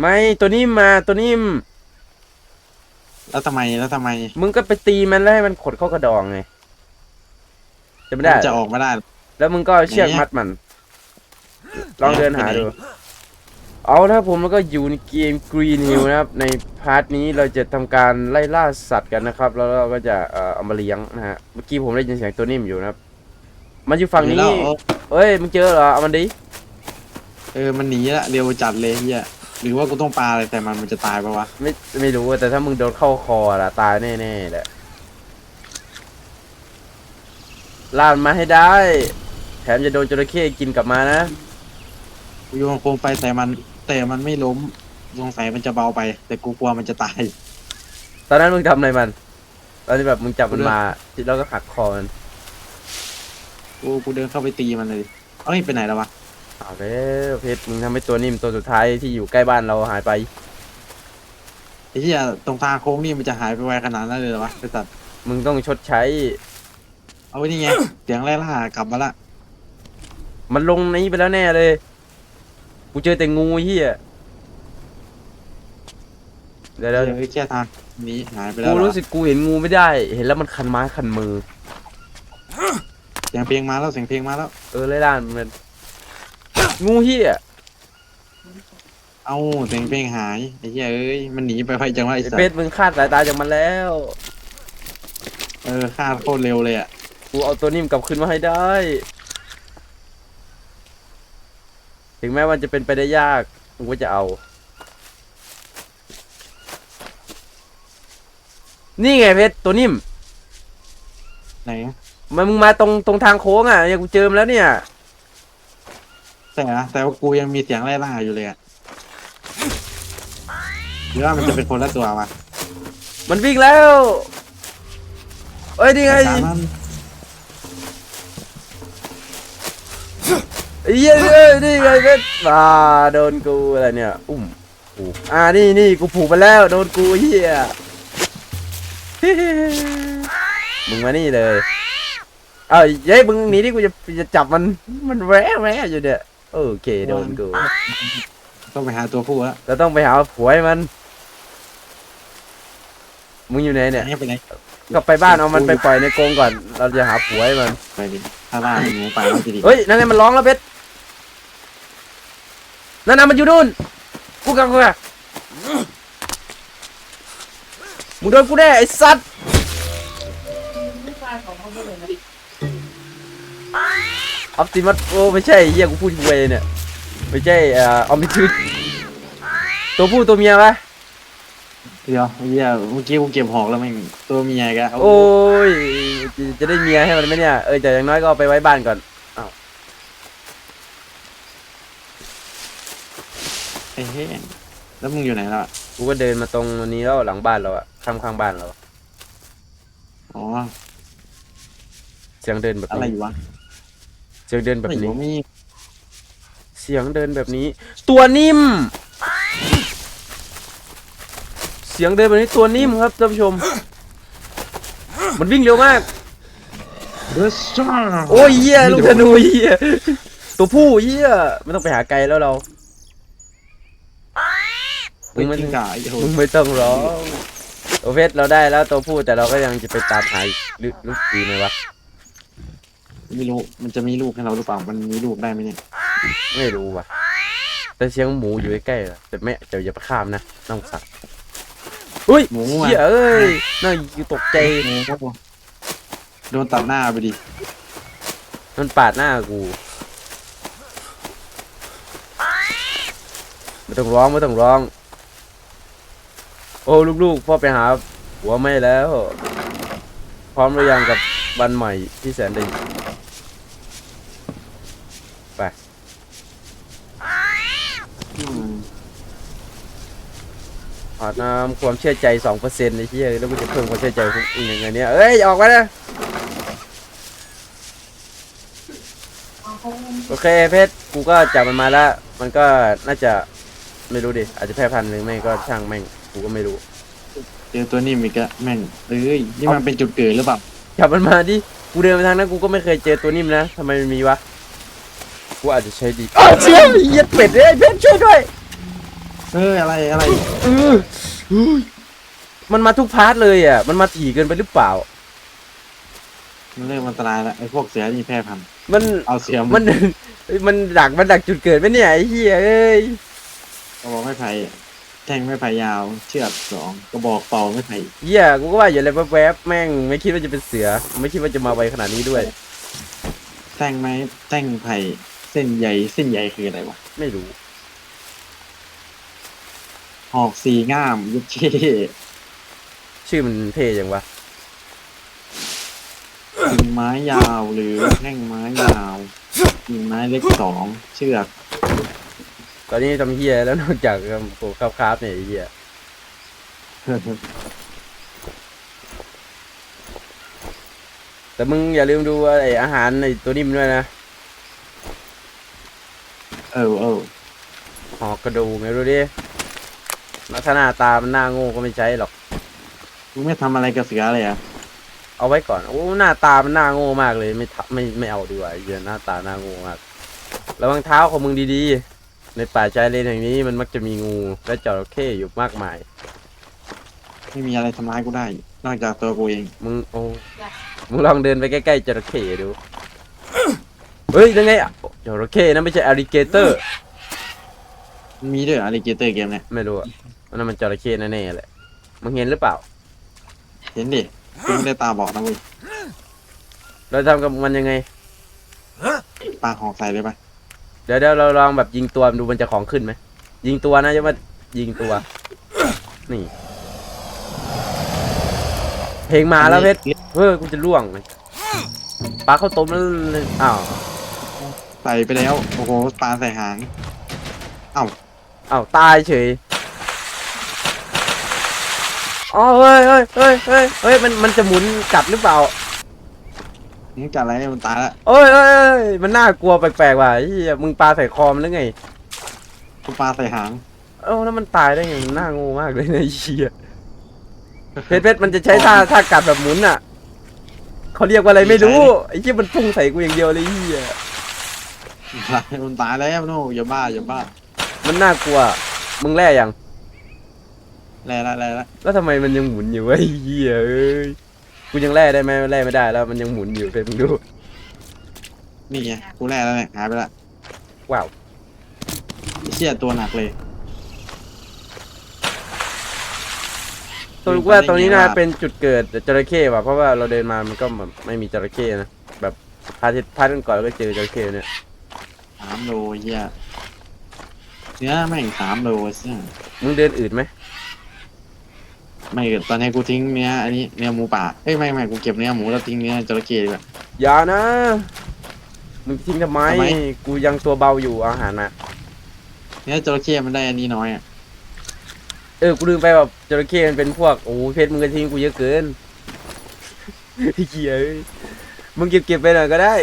ไม่ตัวนิ่มมาตัวนิ่มแล้วทำไมแล้วทำไมมึงก็ไปตีมันแล้วให้มันขดเข้ากระดองไงจะไม่ได้มันจะออกไม่ได้ แล้วมึงก็เอาเชือกไหนอะมัดมัน ลองเดินหาดู เอานะครับผมแล้วก็อยู่ในเกม Green Hill นะครับ ในพาร์ทนี้เราจะทำการไล่ล่าสัตว์กันนะครับ แล้วเราก็จะเอ่อเอามาเลี้ยงนะฮะเมื่อกี้ผมได้ยินเสียงตัวนิ่มอยู่นะครับ มันอยู่ฝั่งนี้แล้วเออเอ้ยมึงเจอเหรอเอามันดิเออมันหนีละเร็วจัดเลยเฮีย หรือว่ากูต้องปาอะไรแต่มันมันจะตายปะวะไม่ไม่รู้อะแต่ถ้ามึงโดนเข้าคอละตายแน่ๆแหละล่ามันมาให้ได้ แถมจะโดนจระเข้กินกลับมานะ กูโยนโคมไปแต่มัน แต่มันไม่ล้มสงสัยมันจะเบาไป แต่กูกลัวมันจะตาย ตอนนั้นมึงทำอะไรมัน ตอนที่แบบมึงจับมันมาแล้วก็หักคอมัน กูกูเดินเข้าไปตีมันเลยเอ้ยไปไหนแล้ววะ เอาแล้วเพชรมึงทำให้ตัวนิ่มตัวสุดท้ายที่อยู่ใกล้บ้านเราหายไปไอ้เหี้ยตรงทางโค้งนี่มันจะหายไปไวขนาดนั้นเลยเหรอวะไอ้สัตว์มึงต้องชดใช้ เอาไว้นี่ไงเสียงไล่ล่ากลับมาละมันลงนี้ไปแล้วแน่เลย กูเจอแต่งูเฮียเดี๋ยวเดี๋เดี๋ยยววแค่ทางนี้หายไปแล้วกูเหรอรู้สึกกูเห็นงูไม่ได้ เห็นแล้วมันคันไม้คันมือเสียงเพลงมาแล้วเสียงเพลงมาแล้ว เออไล่ล่ามัน งูเฮียเอ้าเสียงเพลงหายไอ้เหี้ยเอ้ยมันหนีไปไวจังวะไอ้ไอ้สัตเป็ดว์มึงคาดสายตาจากมันแล้ว เออฆ่าโคตรเร็วเลยอะกูเอาตัวนิ่มกลับคืนมาให้ได้ ถึงแม้ว่าจะเป็นไปได้ยากกูก็จะเอา นี่ไงเพชรตัวนิ่มไหนมันมึงมาตรงตรงทางโค้งอะเนี่ยกูเจอมนแล้วเนี่ย แต่นะแต่ว่ากูยังมีเสียงไล่ล่าอยู่เลยอะหรือว่ามันจะเป็นคนละตัววะมันวิ่งแล้วเอ้ยนี่ไงสามันไอ้เหี้ยเอ้ยนี่ไงเพชรอ่าโดนกูอะไรเนี่ยอุ้มผูกอ่านี่นี่กูผูกไปแล้วโดนกูเหี้ยมึงมานี่เลย เอ้ยเย้ยมึงหนีดิกูจะจะจับมันมันแวะแวะอยู่เนี่ย โอเคโดนกูต้องไปหาตัวผู้แล้วเราต้องไปหาผัวให้มัน มึงอยู่ไหนเนี่ยให้ไปไหนกลับไปบ้านเอามันไปปล่อยในกรงก่อน เราจะหาผัวให้มัน ไปดิถ้าล่าหนูไปแล้วจะดีเฮ้ย นั่นไงมันร้องแล้วเพชรนั่นน่ะมันอยู่นู่น กูกับกูกับมึงโดนกูแน่ไอ้สัตว์ ออปติมัสโอ้ไม่ใช่เฮียกูพูดเวยเนี่ย ไม่ใช่เอ่อออมบิทูดตัวผู้ตัวเมียปะเดี๋ยวไอ้เหี้ยเมื่อกี้กูเก็บหอกแล้วแม่งตัวเมียแกเอาโอ้ยจะจะได้เมียให้มันไหมเนี่ย เออแต่อย่างน้อยก็เอาไปไว้บ้านก่อนเฮ้ยแล้วมึงอยู่ไหนแล้วอะกูก็เดินมาตรงนี้แล้วหลังบ้านเราอะข้างข้างๆบ้านเราอ๋อเสียงเดินแบบอะไรอนี้ยู่วะ เสียงเดินแบบไม่นี้รู้มีเสียงเดินแบบนี้ ตัวนิ่ม เสียงเดินแบบนี้ตัวนิ่มครับท่านผู้ชม มันวิ่งเร็วมากเบอร์ซ่าโอ้ยเหี้ยลูกธนูเหี้ยตัวผู้เหี้ยไม่ต้องไปหาไกลแล้วเรา มึงไม่ถึงกะไอ้โหมึงไม่ต้องร้องโอเพชรเราได้แล้วตัวผู้แต่เราก็ยังจะไปตามหาอีกลึกลึกดีไหมวะ ไม่รู้มันจะมีลูกให้เราหรือเปล่า มันมีลูกได้ไหมเนี่ยไม่รู้ว่ะ แต่เสียงหมูอยู่ใกล้ๆล่ะแต่ไม่เดี๋ยวอย่าไปข้ามนะน้องสัตว์อุ้ยหมูเหี้ยอะเอ้ยน่าตกใจหมูครับผมโดนตัดหน้าไปดิมันปาดหน้ากูไม่ต้องร้องไม่ต้องร้อง โอ้ลูกๆพ่อไปหาหัวไม่แล้ว พร้อมหรือยังกับวันใหม่ที่แสนดีไป อืม ขอน้ำความเชื่อใจสองเปอร์เซ็นต์ในที่แล้วกูจะเพิ่มความเชื่อใจพวกอีกอย่างไงเนี่ยเอ้ยออกมานะโอเคเพชรกูก็จับมันมาแล้วมันก็น่าจะไม่รู้ดิอาจจะแพร่พันธุ์หรือไม่ก็ช่างแม่งกูก็ไม่รู้เจอตัวนี้มีกะแม่งเอ้ยนี่มันเป็นจุดเกิดหรือเปล่าจับมันมาดิกูเดินไปทางนั้นกูก็ไม่เคยเจอตัวนิ่มนะทำไมมันมีวะกูอาจจะใช้ดีอ้าวเชี่ยเหี้ย็ดเป็ดเอ้ยเพชรช่วยด้วย เเฮ้ยอะไรอะไรเออเฮ้ยมันมาทุกพาร์ทเลยอะ มันมาถี่เกินไปหรือเปล่า มันเริ่มอันตรายแล้วไอ้พวกเสือนี่แพร่พันธุ์มัน เอาเสือมันเฮ้ยมันดักมันดักจุดเกิดไหมเนี่ยไอ้เหี้ยเอ้ย กระบอกไม้ไผ่แท่งไม้ไผ่ยาว เชือกสองกระบอกเป่าไม้ไผ่เหี้ยกูก็ว่าอยู่เลยแวบๆแม่ง ไม่คิดว่าจะเป็นเสือ ไม่คิดว่าจะมาไวขนาดนี้ด้วย แท่งไม้แท่งไผ่เส้นใหญ่เส้นใหญ่คืออะไรวะไม่รู้ หอกสีง่ามยุคเช่ชื่อมันเท่ยังวะกิ่งไม้ยาวหรือแท่งไม้ยาวกิ่งไม้เล็กสองเชือก ตอนนี้ทำเหี้ยแล้วนอกจากโอ้ครับครับเนี่ยไอ้เหี้ยแต่มึงอย่าลืมดูว่าไออาหารในตัวนี้มันด้วยนะเออเออหอกกระดูกไงดูดิ ลักษณะตามันหน้าโง่ก็ไม่ใช้หรอก มึงไม่ทำอะไรกับเสือเลยอะเอาไว้ก่อน โอ้หน้าตามันหน้าโง่มากเลย ไม่ทำไม่ไม่เอาดีกว่าไอ้เหี้ยหน้าตาหน้าโง่มากระวังเท้าของมึงดีๆ ในป่าชายเลนแห่งนี้มันมักจะมีงูและจระเข้อยู่มากมาย ไม่มีอะไรทำร้ายกูได้ นอกจากตัวกูเองมึงโอ้มึงลองเดินไปใกล้ๆจระเข้ดู เฮ้ยยังไงอะจระเข้นะไม่ใช่อ l ลิเกเตอร์ มันมีด้วยอ l ลิเกเตอร์เกมเนี่ยไม่รู้อะอันนั้นมันจระเข้แน่ๆแหละมึงเห็นหรือเปล่า เห็นดิกูไม่ได้ตาบอกนะเว้ยเราทำกับมันยังไงปลาหอกใส่เลยปะเดี๋ยวเดี๋ยวเราลองแบบยิงตัวดูมันจะของขึ้นไหม ยิงตัวนะจะมายิงตัว นี่ เพลงมาแล้วเพชรเฮ้ยกูจะล่วงปลาเข้าวต้มแล้วอ้าว ใส่ไปแล้ว โอ้โหปลาใส่หางอ้า วตายเฉยอ๋อเฮ้ยเฮ้ยเฮ้ยเฮ้ยเฮ้ยมันมันจะหมุนกลับหรือเปล่ามึงกัดอะไรเนี่ยมันตายละเอ้ยเอ้ยเอ้ยมันน่ากลัวแปลกๆว่ะไอ้เหี้ยมึงปลาใส่คอมนหรือไง กูปลาใส่หางเอ้าแล้วมันตายได้ไงมันน่างูมากเลยนะไอ้เหี้ยเพชรเพชรมันจะใช้ท่าท่ากัดแบบหมุนอะเขาเรียกว่าอะไรไม่รู้ไอ้เหี้ยมันพุ่งใส่กูอย่างเดียวเลยไอ้เหี้ยมันตายแล้วโน่อย่าบ้าอย่าบ้า มันน่ากลัว มึงแล่ยัง แล่ละแล่ละแล้วทำไมมันยังหมุนอยู่วะไอ้เหี้ยเอ้ย กูยังแล่ได้ไหมแล่ไม่ได้แล้วมันยังหมุนอยู่เพชรมึงดู นี่ไงกูแล่แล้วเนี่ยหายไปละว้าว ไอ้เชี่ยตัวหนักเลย ตัวรู้ว่าตรงนี้น่าเป็นจุดเกิดจระเข้ว่ะเพราะว่าเราเดินมามันก็แบบไม่มีจระเข้นะแบบพาทิตย์พาทิตย์ก่อนเราก็เจอจระเข้เนี่ยสามโลไอ้เหี้ย เนื้อแม่งสามโลเชี่ยมึงเดินอืดไหมไม่ตอนนี้กูทิ้งเนื้ออันนี้เนื้อหมูป่าเอ้ยไม่ไม่กูเก็บเนื้อหมูแล้วทิ้งเนื้อจระเข้ดีกว่า อย่านะ มึงทิ้งทำไม ทำไม กูยังตัวเบาอยู่อาหารมาเนื้อจระเข้มันได้อันนี้น้อยอะเออ กูลืมไปแบบจระเข้มันเป็นพวก โอ้โหเพชรมึงก็ทิ้งกูเยอะเกินไอ้เหี้ยเอ้ยมึงเก็บเก็บไปหน่อยก็ได้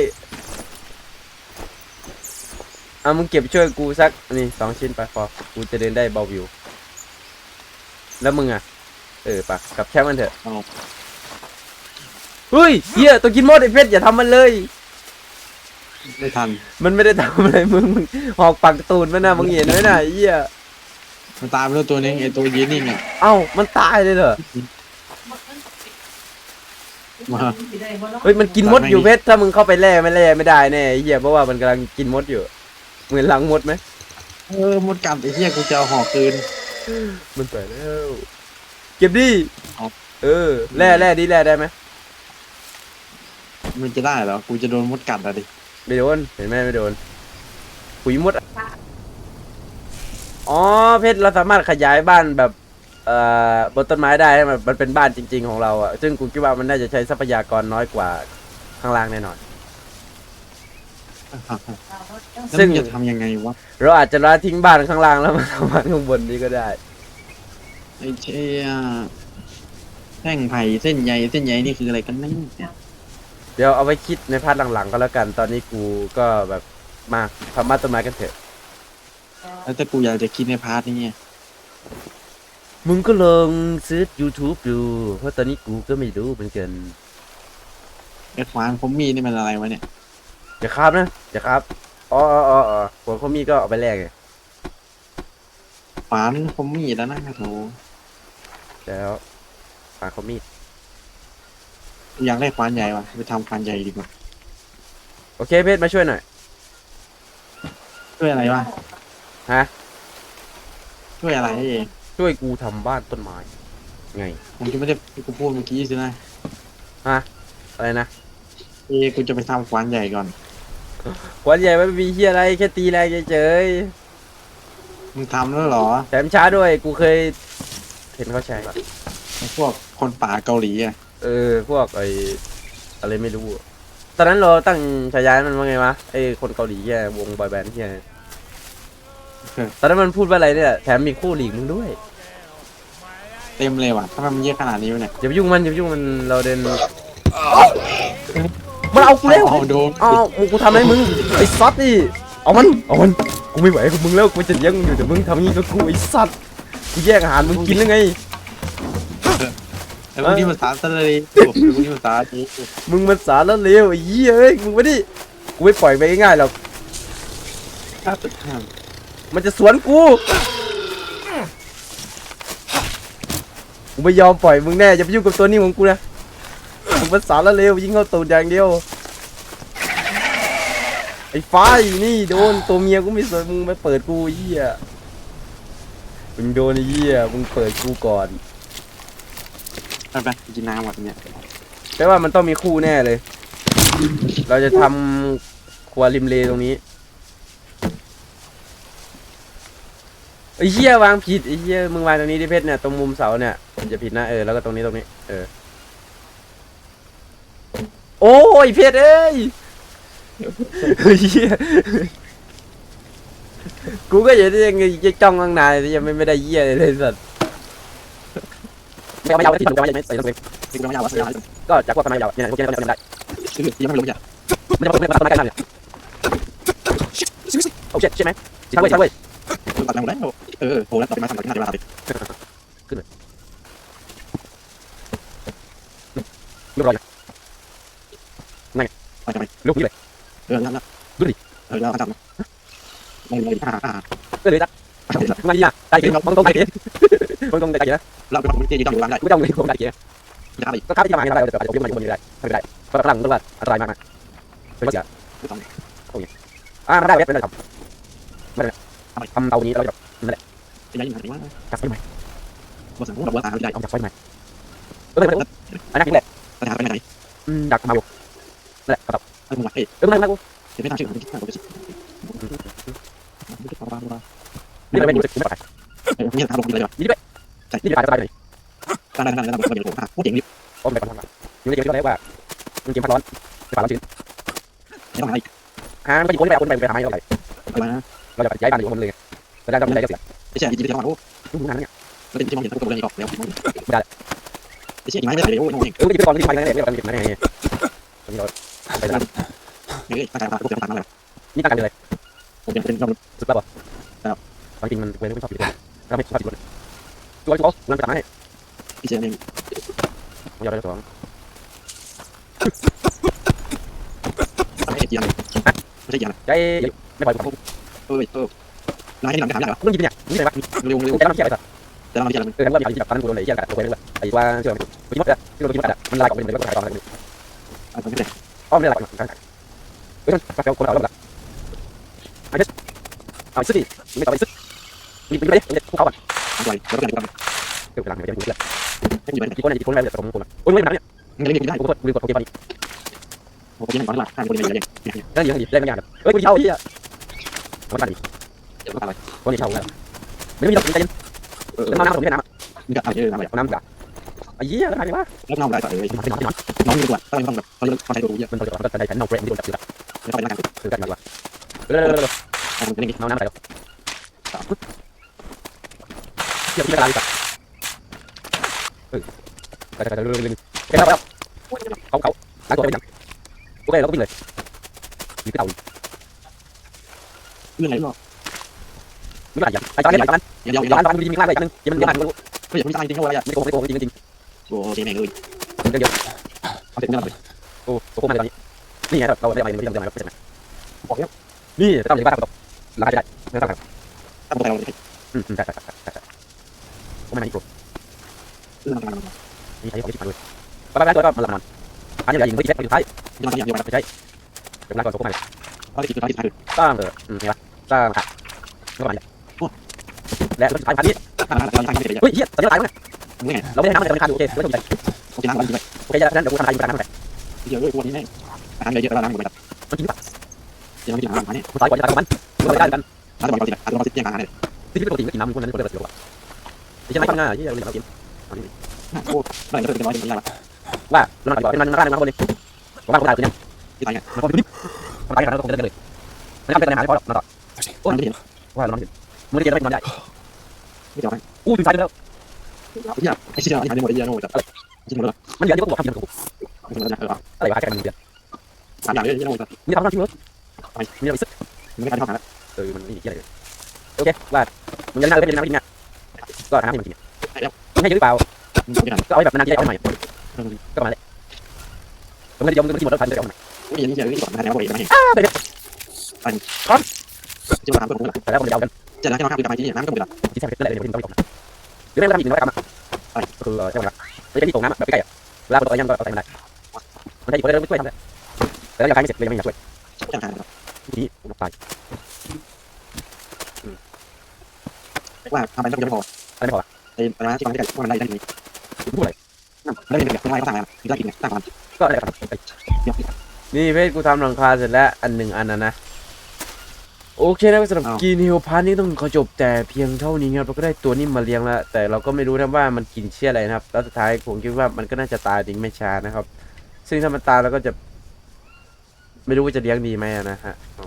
อะมึงเก็บช่วยกูสักนี่สองชิ้นไปพอกูจะเดินได้เบาวิว แล้วมึงอะ เออปะกลับแช่มันเถอะเอาเฮ้ยเหี้ยตัวกินมดไอ้เพชรอย่าทำมันเลย ไม่ทัน มันไม่ได้ทำอะไรมึงมึงหอกปักตูนมันนะมึงเห็นไหมน่ะไอ้เหี้ยมันตามไปแล้วตัวนึงไอ้ตัวยีนิ่งอะ เอ้ามันตายเลยเหรอมา เฮ้ยมันกินมดอยู่เพชรถ้ามึงเข้าไปแล่ไม่แล่ไม่ได้แน่ไอ้เหี้ยเพราะว่ามันกำลังกินมดอยู่ เหมือนหลังมดไหมเออหมดกัดไอ้เหี้ยกูจะเอาหอกคืน มันไปแล้ว เก็บดิเอา เออแล่แล่ดิแล่ได้ไหมมันจะได้เหรอกูจะโดนมดกัดอะดิไม่โดนเห็นไหมไม่โดนขุยมดอะอ๋อเพชรเราสามารถขยายบ้านแบบเอ่อบนต้นไม้ได้ให้มันมันเป็นบ้านจริง ๆ ของเราอะซึ่งกูคิดว่ามันน่าจะใช้ทรัพยากรน้อยกว่าข้างล่างแน่นอน แล้วซึ่ง มึงจะทำยังไงวะเราอาจจะละทิ้งบ้านข้างล่างแล้วมาทำบ้านข้างบนนี้ก็ได้ ไอ้เชี่ยแท่งไผ่เส้นใยเส้นใยนี่คืออะไรกันแน่เดี๋ยวเอาไว้คิดในพาร์ทหลังๆก็แล้วกัน ตอนนี้กูก็แบบมาทำบ้านต้นไม้กันเถอะ แล้วถ้ากูอยากจะคิดในพาร์ทนี้ไงมึงก็ลองซื้อ YouTube ดู เพราะตอนนี้กูก็ไม่รู้เหมือนกันไอ้ขวานผมมีนี่มันอะไรวะเนี่ยอย่าครับนะอย่าครับ อ๋ออ๋ออ๋อหัวเขามีก็เอาไปแลกไงอวานผมมีแล้วนะโถแล้วปาเขามีดอยากได้ควานใหญ่ว่ะไปทำควานใหญ่ดีกว่าโอเคเพชรมาช่วยหน่อย ช่วยอะไรวะฮะ ช่วยอะไรให้เองช่วยกูทำบ้านต้นไม้ ไง ผมจะไม่ได้กูพูดเมื่อกี้สินะฮะ อะไรนะ เอ้กูจะไปทำควานใหญ่ก่อน วันใหญ่ไม่มีเฮียอะไรแค่ตีแรงเฉยมึงทำแล้วเหรอ ๆแถมช้าด้วยกูเคยเห็นเขาใช้ไอ้พวกคนป่าเกาหลีอะเออพวกไออะไรไม่รู้อะตอนนั้นเราตั้งฉายาให้มันว่าไงวะไอคนเกาหลีแย่วงบอยแบนด์เฮียตอนนั้นมันพูดว่าอะไรเนี่ยแถมมีคู่หลีกมึงด้วยเต็มเลยว่ะทำไมมันเยอะขนาดนี้วะเนี่ยอย่าไปยุ่งมันอย่าไปยุ่งมันเราเดิน มันเอากูแล้วเอาโดนเอามึงกูทำอะไรมึงไอ้ซัดดิเอามันเอามันกูไม่ไหวกับมึงแล้วกูจะเลี้ยงมึงอยู่แต่มึงทำอย่างนี้กับกูไอ้สัตว์กูแย่งอาหารมึงกินแล้วไงไอ้พวกนี้ภาษาทะเลโอ้โหไอ้พวกนี้ภาษาจีนมึงมันสารแล้วเลวไอ้เหี้ยเอ้ยมึงไม่ดิกูไม่ปล่อยไปง่ายๆหรอกถ้าตึกห้ามมันจะสวนกูกูไม่ยอมปล่อยมึงแน่อย่าไปยุ่งกับตัวนี้ของกูนะ มึงมันสารแล้วเลวยิงเข้าตูดอย่างเดียว ไอ้ฟ้าอยู่นี่โดนตัวเมียกูไม่สวยมึงมาเปิดกูไอ้เหี้ยมึงโดนไอ้เหี้ยมึงเปิดกูก่อนไปไปกินน้ำก่อนเนี่ยแปลว่ามันต้องมีคู่แน่เลย เราจะทำครัวริมเลตรงนี้ไอ้เหี้ยวางผิดไอ้เหี้ยมึงวางตรงนี้ดิเพชรเนี่ยตรงมุมเสาเนี่ยอย่าผิดนะเออแล้วก็ตรงนี้ตรงนี้เออ โอ้ยเพชรเอ้ยเหี้ยกูก็อย่าได้ยังจะจ้องตั้งนานแต่ยังไม่ไม่ได้เหี้ยเลยเลยสัตว์ไม่เอาไม่เอาที่ถูกไม่เอาไม่ใส่ต้องเนี่กูไม่ยาววะเสียก็จากพวกทำไมยาวเนี่ยพวกนี้ก็ไม่ได้คือยังไม่รู้จ้ะไม่ได้บอกไม่ได้ทำไมกันเนี่ยโอ้เช็ดใช่ไหมใช่เว้ยใช่เว้ยตัดแล้วแล้วเออโหแล้วต่อไปมาทำตัดที่หน้าเวลาไปเรียบร้อย ไปทำไมลูกนี้เลยเออแล้วเออแล้วทำไม่ไม่อ่าอ่าก็เลยจักมาดีอะตายเก๋มึงต้องตายเก๋มึงต้องตายเก๋นะเราเป็นคนที่ต้องอยู่ร้านได้กูจะเอาเงินของตายเก๋จะทำอีกก็ข้าที่จะมาอะไรแต่อาจจะยกมันยกมันไม่ได้ไม่ได้เพราะพลังต้องว่าอันตรายมากนะเป็นว่าเสียไม่ต้องอ่ามันได้เว็บเป็นอะไรทำไม่ได้ทำเตานี้เราจะจะย้ายอยู่ไหนวะจับไฟใหม่บทสังคมกับว่าตาไม่ได้เอาจับไฟใหม่เออไม่ไม่อันนั้นนี่แหละปัญหาไปไหนดักมาบุก นั่นแหละครับเออมึงว่าเฮ้ยเออไม่ไม่กูจะไม่ตั้งชื่อผมคิดว่าผมจะคิดไม่คิดว่าว่านี่เรไม่รู้สึกกูไม่ปลอดภัยเออไม่ทำลงเลยว่ะนี่ไปใช่นี่ไปตายไปไหนตั้งแต่ตั้งแต่ตั้งแต่ผมเดี๋ยวผมพูดอย่างนี้โอ้ไม่ปลอดภัยอยู่ในเกมที่เราเรียกว่ามันเกมพัดร้อนไฟฟ้าร้อนชื้นไม่ต้องอะไรฮะมันก็อยู่คนไปคนไปไปหาไม่เท่าไหร่อะไรนะเราจะย้ายบ้านอยู่คนเลยแสดงว่าไม่ได้ก็เสียไม่ใช่จริงๆจะมาโอ้ดูนานเนี่ยแล้วเป็นที่มองเห็นตัวเรื่องนี้ก็แล้ไม่ใช่ยังไม่ได้เลยโอ้ยโอ้ยเออไปก่อนที่ไปนั่นแหละไม่ต้องเก็บมาได้ไงตอนนี้เรา ไปตลาดเฮ้ยตั้งใจมาพวกเจ้าต่างมาเลยนี่ตั้งกันเลยผมยังเป็นเราสุดแล้วป่ะบางทีมันเว้ยไม่ชอบผิดเลยเราไม่ชอบผิดเลยตัวตัวนั่นไปทำให้พี่เจนเองยอดได้สองไม่ใช่เกียร์ไม่ใช่เกียร์ใจไม่ปล่อยผมเอ้ยเออนายให้หนังถามอย่างมึงยิงเนี่ยนี่อะไรวะเร็วเร็วแต่เราเที่ยวไอ้สัตว์แต่เราไม่ใช่อะไรเออแล้วมีอะไรที่แบบตอนนั้นกูโดนเลยเที่ยวกันตัวเองเลยไอ้ว่าเชื่อมันกูยิ้มอะที่เรายิ้มอะมันลายของมันเลยก็ขายตอนนั้นอ่าไม่ใช่ อ้อมไม่ลายของกันเฮ้ยมันเราคนเราแล้วละไอ้เด็กเอาซึดิไม่ต่อไปซึมีมีไปดิพวกเขาอะอะไรแล้วก็ไหนกันเดี๋ยวหลังไม่ได้ดูเลยให้อยู่ไหนกี่คนเนี่ยกี่คนอะไรแต่ผมคนโอ้ยไม่เป็นไรเนี่ยไม่ได้ไม่ได้กูกดกูกดโอเคตอนนี้ผมยังก่อนหลักท่านคนยังยังยังนั่นยังดีเล่นไม่ยากเฮ้ยกูเช่าที่อะมันตัดดิเดี๋ยวอะไรคนนี้เช่าแล้วไม่มีหรอกใจเย็นเออน้ำน้ำผมไม่ได้น้ำนี่ก็อะไรเอออะไรน้ำด่า ไอ้เหี้ยแล้วทำไงวะแล้วน้องได้ต่อเลยมันนอนนอนน้องดีกว่าต้องต้องแบบเขาเขาใช้ตัวเยอะมันตัวก็จะได้แผ่นนองเฟรมที่โดนจับอยู่แล้วไม่ต้องไปนั่งกันคือกันมากกว่าเร็วเร็วเร็วเอาเป็นองนี้น้ำน้ำใส่แล้วเดี๋ยวพี่จะลาดีกว่าเออไปไปไปเร็วเร็วเร็วไปแล้วไปแล้วเขาเขาหล้างตัวไปยังโอเคเราก็วิ่งเลยมีกระเต่าเรื่องอะไรหรอไม่เป็นไรยังไอ้ตอนนี้ไอ้ตอนนั้นอย่าอย่าร้านร้านมีมีข้างเลยนึงยังมันยังมันไม่รู้ไม่อย่าไม่ใช่จริงเขาไรอะไม่โกงไม่โกงจริงจริง โอ้เจ๊แม่งเลยเดี๋ยวเอาเสร็จไม่รับเลยโอ้โกงมาเลยตอนนี้นี่ไงเราได้อะไรไม่ได้ไม่ได้บอกแล้วนี่ต้องอยู่บ้านเราหลังจะได้ไม่ต้องถ้าผมไปเราเลยเอืมอืมได้ได้ได้ได้ได้ผมไม่มาอีกกลุ่มเรื่องอะไรนี่ใช้ของที่ชิบหายด้วยไปไปไปตัวก็มันละมันอันนี้เหลือยิงไปที่เซ็ตไปสุดท้ายที่มันเกี่ยวกับไม่ใช่เดี๋ยวเวลาก่อนส่งเข้ามาเลยข้อที่คือข้อที่คือสร้างเอออืมนี่วะสร้างค่ะก็ประมาณนี้และสุดท้ายพันนี้ถ้าเราตั้งใจเยอะเฮ้ยเฮียสัญญาตายแล้ว ไงมึงไงเราไม่ได้น้ำมันแต่มันขาดดูโอเคไม่ต้องใจโอเคน้ำมันดีไปโอเคฉะนั้นเดี๋ยวกูทำลายมันน้ำมันเดี๋ยวด้วยตัวนี้แม่อาหารเยอะแล้วน้ำมันไปแบบมันกินปะยังไม่กินอาหารเนี่ยกูตายก่อนจะตายกับมันกูไม่ได้กันถ้าจะบอกเราติดอาจจะเราติดยังอาหารเลยที่ที่ปกติไม่กินน้ำมันคนนั้นคนเดียวเสียกว่าที่จะไม่ทำงานที่เราเรียนเรากินโอ้ไม่ได้เป็นน้อยเป็นน้อยว่าเราหนักกว่าเป็นมันร่างมันคนนึงผมว่าคนตายคือยังที่ตายเนี่ยมันคนนี้มันตายกันแล้วก็คงจะเลิกเลยไม่ทำเป็นปัญหาไม่พอหรอกนอนต่อโอ้ยไม่เห็นว่าเรานอนมือเดียวไม่นอนได้ไม่เจอไหมอู้ถึงสายแล้ว เฮียไอ้เชี่ยไอ้หายไปหมดเลยเยอะโน่จับกินหมดแล้วมันเดี๋ยวก็บอกทำยังไงไม่รู้จะเอออะไรวะแค่กันเดียวสามอย่างเลยเยอะโน่จับนี่ทำทำจริงเหรอมีอะไรสักไม่ได้ทำงานเออมันไม่มีอะไรเลยโอเคว่ามึงยังน่าจะเป็นน้ำกินเนี่ยก็ทำให้มันกินมึงให้เยอะหรือเปล่าก็เอาแบบนานๆจะได้เอาใหม่ก็มาเลยผมไม่ได้ยอมมึงที่หมดแล้วพันจะเอาใหม่ไม่ยังไม่เชี่ยไม่ก่อนนะแล้วบอกเองไม่เห็นอ้าไปเลยไปคอนจะมาถามตัวผมเละแต่แล้วผมจะเอากันจะนั่งจะมาคือทำไมที่นี่น้ำก็หมดละที่แท้ก็เลยเดี๋ยวผมต้องไปตกน หรือไม่ก็ทำอีกหนึ่งร้อยกรัมอะก็คือใช่ไหมครับไม่ใช่ที่ตกน้ำแบบใกล้ๆอะเวลาคนต่อยังก็เอาใส่ไม่ได้มันใช่คนได้ไม่ช่วยทำได้แต่แล้วยังใครไม่เสร็จเลยยังไม่อยากช่วยจะทานทีนี้ผมตายว่าทำไปต้องจะไม่พออะไรไม่พอไอ้ร้านที่มันได้ว่ามันได้ได้ดีพูดอะไรแล้วเนี่ยเป็นแบบต้องไล่เขาสั่งมาได้กินเนี่ยตั้งความก็อะไรครับนี่เพชรกูทำหลังคาเสร็จแล้วอันหนึ่งอันนะนะ โอเคนะสำหรับกินฮิวพาร์ทนี้ต้องขอจบแต่เพียงเท่านี้ครับเราก็ได้ตัวนี้มาเลี้ยงแล้ว แต่เราก็ไม่รู้นะว่ามันกินเชี่ยอะไรนะครับ แล้วสุดท้ายผมคิดว่ามันก็น่าจะตายจริงไม่ช้านะครับ ซึ่งถ้ามันตายเราก็จะ ไม่รู้ว่าจะเลี้ยงดีไหมอะนะฮะเอา